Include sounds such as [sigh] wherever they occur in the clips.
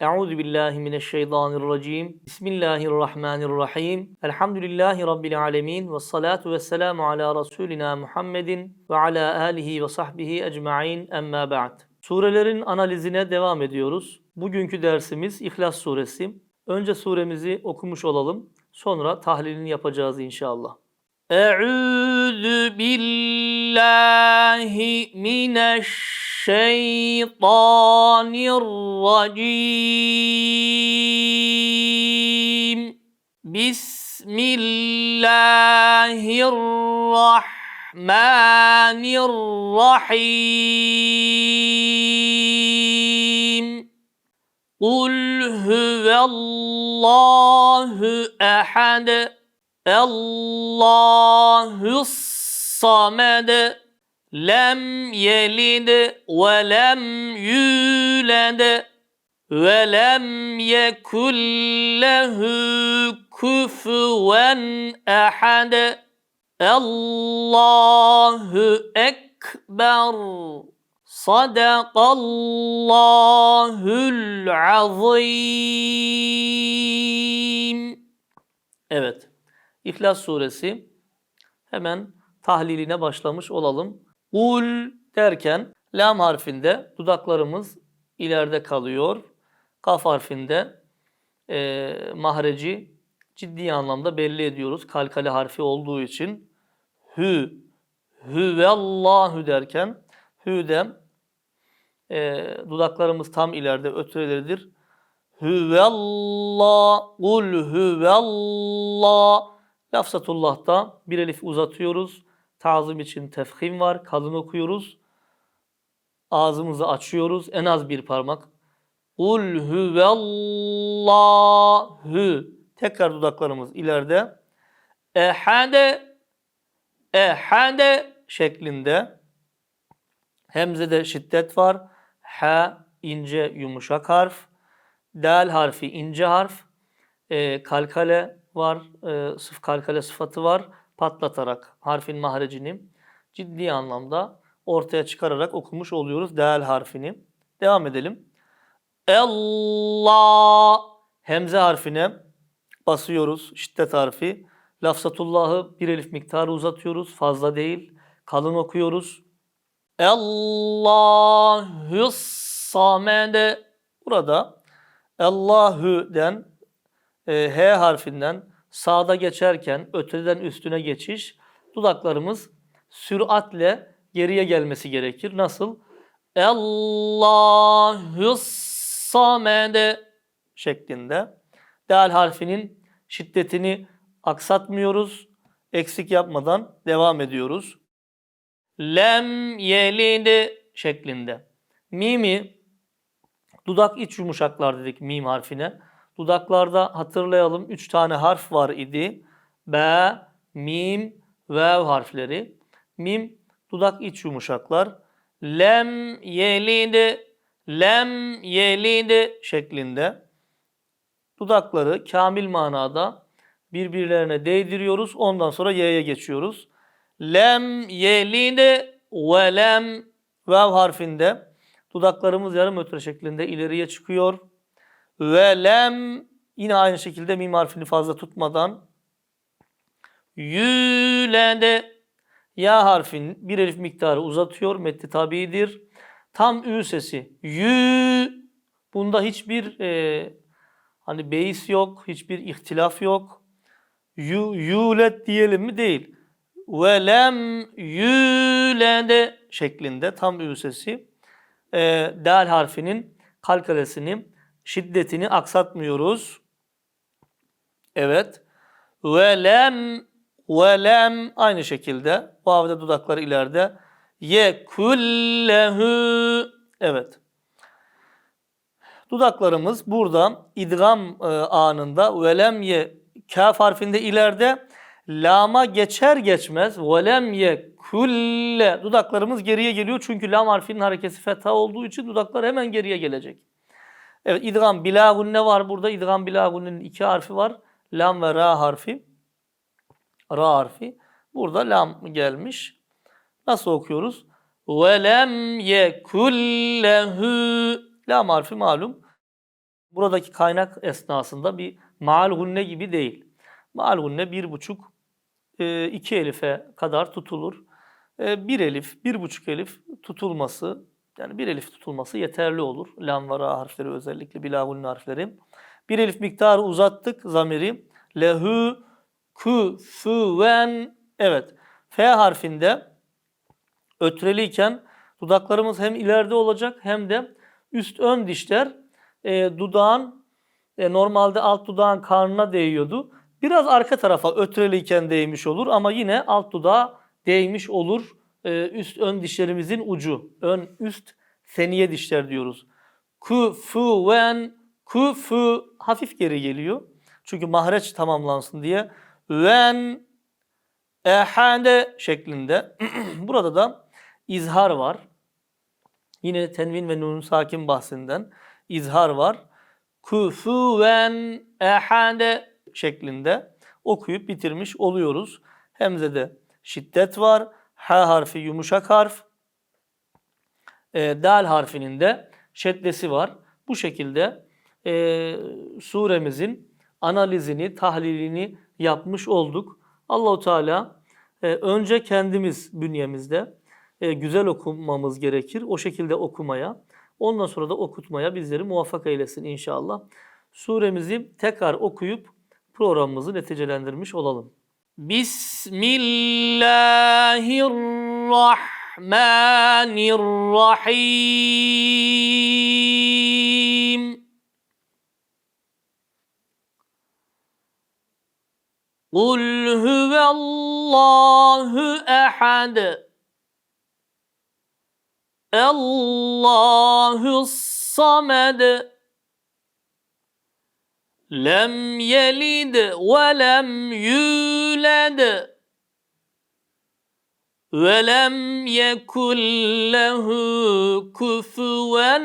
Euzu billahi mineşşeytanirracim. Bismillahirrahmanirrahim. Elhamdülillahi rabbil alamin ve salatu vesselamu ala rasulina Muhammedin ve ala alihi ve sahbihi ecmaîn. Emma ba'd. Surelerin analizine devam ediyoruz. Bugünkü dersimiz İhlas suresi. Önce suremizi okumuş olalım. Sonra tahlilini yapacağız inşallah. Eûzü billahi mineşşeytanirracim. الشيطان الرجيم. بسم الله الرحمن الرحيم. قل هو الله أحد الله الصمد lem yelid ve lem yüled ve lem yekullehu küfüven ehad Allahu Ekber Sadakallahul azim Evet. İhlas suresi hemen tahliline başlamış olalım. Ul derken lam harfinde dudaklarımız ileride kalıyor. Kaf harfinde e, mahreci ciddi anlamda belli ediyoruz. Kalkale harfi olduğu için hü hüvellahu derken hü'den e, dudaklarımız tam ileride ötüreleridir. Hüvellah, kul hüvellah. Lafzatullah'ta bir elif uzatıyoruz. Tazim için tefhim var. Kalın okuyoruz. Ağzımızı açıyoruz. En az bir parmak. Kul hüvellahü. Tekrar dudaklarımız ileride. Ehade, ehade şeklinde. Hemzede şiddet var. H ince yumuşak harf. Dal harfi ince harf. E, kalkale var. E, sıf kalkale sıfatı var. Patlatarak harfin mahrecini ciddi anlamda ortaya çıkararak okumuş oluyoruz dal harfini. Devam edelim. Allah hemze harfine basıyoruz. Şiddet harfi. Lafzatullah'ı bir elif miktarı uzatıyoruz. Fazla değil. Kalın okuyoruz. Allahü samede. Burada Allahü'den e, H harfinden sağda geçerken öteden üstüne geçiş dudaklarımız süratle geriye gelmesi gerekir. Nasıl? Allahü samede şeklinde. Dal harfinin şiddetini aksatmıyoruz. Eksik yapmadan devam ediyoruz lem yelid şeklinde. Mimi dudak iç yumuşaklar dedik mim harfine. Dudaklarda hatırlayalım 3 tane harf var idi. B, mim, vev harfleri. Mim dudak iç yumuşaklar. Lem yelid, lem yelid şeklinde. Dudakları kamil manada birbirlerine değdiriyoruz. Ondan sonra y'ye geçiyoruz lem yelide ve lem vav harfinde dudaklarımız yarım ötre şeklinde ileriye çıkıyor. Ve lem yine aynı şekilde mim harfini fazla tutmadan yülede ya harfin bir elif miktarı uzatıyor. Metni tabidir. Tam ü sesi. Yü bunda hiçbir e, hani beis yok, hiçbir ihtilaf yok. Yu, yulet diyelim mi? Değil ve lem yülede şeklinde tam ü sesi e, dal harfinin kalkalesini şiddetini aksatmıyoruz. Evet. Ve lem ve lem aynı şekilde vav'da dudakları ileride ye kullehu evet. Dudaklarımız burada idgam e, anında ve lem ye kaf harfinde ileride lama geçer geçmez velem ye kulle dudaklarımız geriye geliyor çünkü lam harfinin harekesi fetha olduğu için dudaklar hemen geriye gelecek. Evet idgam bilagun ne var burada? İdgam bilagunun iki harfi var. Lam ve ra harfi. Ra harfi. Burada lam gelmiş. Nasıl okuyoruz? Velem ye kullehu lam harfi malum. buradaki kaynak esnasında bir maal gunne gibi değil. Maal gunne bir buçuk e, iki elife kadar tutulur. E, bir elif, bir buçuk elif tutulması yani bir elif tutulması yeterli olur. Lam ve ra harfleri özellikle bila gunne harfleri. Bir elif miktarı uzattık zamiri. Lehu küfüven evet. F harfinde ötreliyken dudaklarımız hem ileride olacak hem de üst ön dişler e, dudağın e, normalde alt dudağın karnına değiyordu. Biraz arka tarafa ötreliyken değmiş olur ama yine alt dudağa değmiş olur. E, üst ön dişlerimizin ucu. Ön üst seniye dişler diyoruz. Küfüven küfü hafif geri geliyor. Çünkü mahreç tamamlansın diye. Ven ehade şeklinde. [clears throat] Burada da izhar var. Yine tenvin ve nun sakin bahsinden izhar var. Küfüven ehade şeklinde okuyup bitirmiş oluyoruz. Hemzede şiddet var. H harfi yumuşak harf. E, dal harfinin de şeddesi var. Bu şekilde e, suremizin analizini, tahlilini yapmış olduk. Allahu Teala e, önce kendimiz bünyemizde e, güzel okumamız gerekir. O şekilde okumaya, ondan sonra da okutmaya bizleri muvaffak eylesin inşallah. Suremizi tekrar okuyup programımızı neticelendirmiş olalım. بسم الله الرحمن الرحيم قل هو الله احد. الله الصمد. لم يلد ولم يولد ولم يكن له كفوا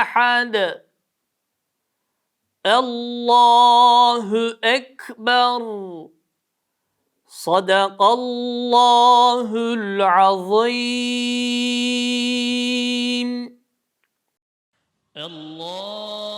أحد. الله أكبر. صدق الله العظيم. اللهم